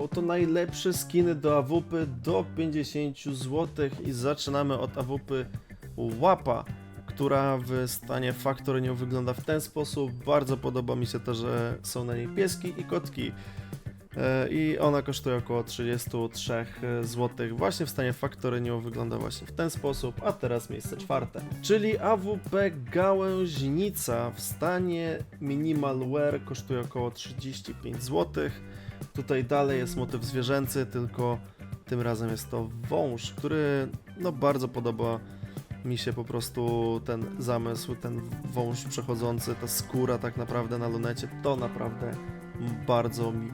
Oto najlepsze skiny do AWP do 50 zł i zaczynamy od AWP Łapa, która w stanie Factory wygląda w ten sposób. Bardzo podoba mi się to, że są na niej pieski i kotki. E, I ona kosztuje około 33 zł. Właśnie w stanie Factory wygląda właśnie w ten sposób. A teraz miejsce czwarte, czyli AWP Gałęźnica w stanie Minimal Wear kosztuje około 35 zł. Tutaj dalej jest motyw zwierzęcy, tylko tym razem jest to wąż, który no bardzo podoba mi się po prostu ten zamysł, ten wąż przechodzący, ta skóra tak naprawdę na lunecie, to naprawdę bardzo mi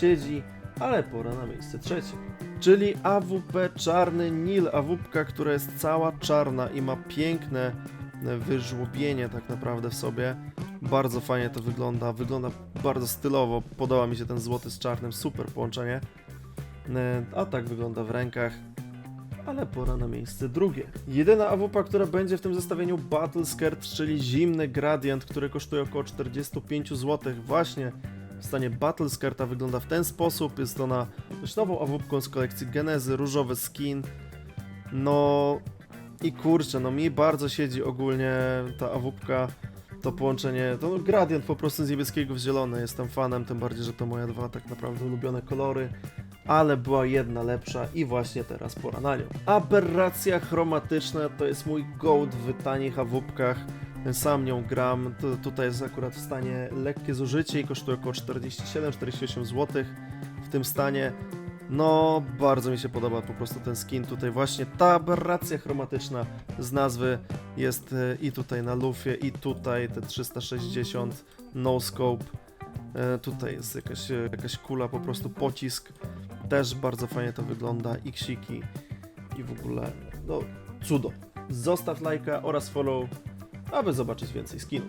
siedzi, ale pora na miejsce trzecie. Czyli AWP Czarny Nil, AWP, która jest cała czarna i ma piękne e, wyżłobienie tak naprawdę w sobie. Bardzo fajnie to wygląda, wygląda bardzo stylowo, podoba mi się ten złoty z czarnym, super połączenie. E, A tak wygląda w rękach ale pora na miejsce drugie. Jedyna AWP, która będzie w tym zestawieniu Battle Skirt, czyli zimny gradient, który kosztuje około 45 zł właśnie w stanie Battle Skirta wygląda w ten sposób. Jest ona dość nową AWP z kolekcji Genezy, różowy skin. No i kurczę, no mi bardzo siedzi ogólnie ta AWP, to połączenie, to no, gradient po prostu z niebieskiego w zielony. Jestem fanem, tym bardziej, że to moje dwa tak naprawdę ulubione kolory ale była jedna lepsza i właśnie teraz pora na nią. Aberracja chromatyczna to jest mój gołd w tanich awupkach. Sam nią gram. Tu- tutaj jest akurat w stanie lekkie zużycie i kosztuje około 47-48 zł w tym stanie. No, bardzo mi się podoba po prostu ten skin tutaj. Właśnie ta aberracja chromatyczna z nazwy jest e, i tutaj na lufie, i tutaj te 360 no scope. E, Tutaj jest jakaś, e, jakaś kula, po prostu pocisk. Też bardzo fajnie to wygląda. I ksiki. I w ogóle, no, cudo. Zostaw lajka oraz follow, aby zobaczyć więcej skinów.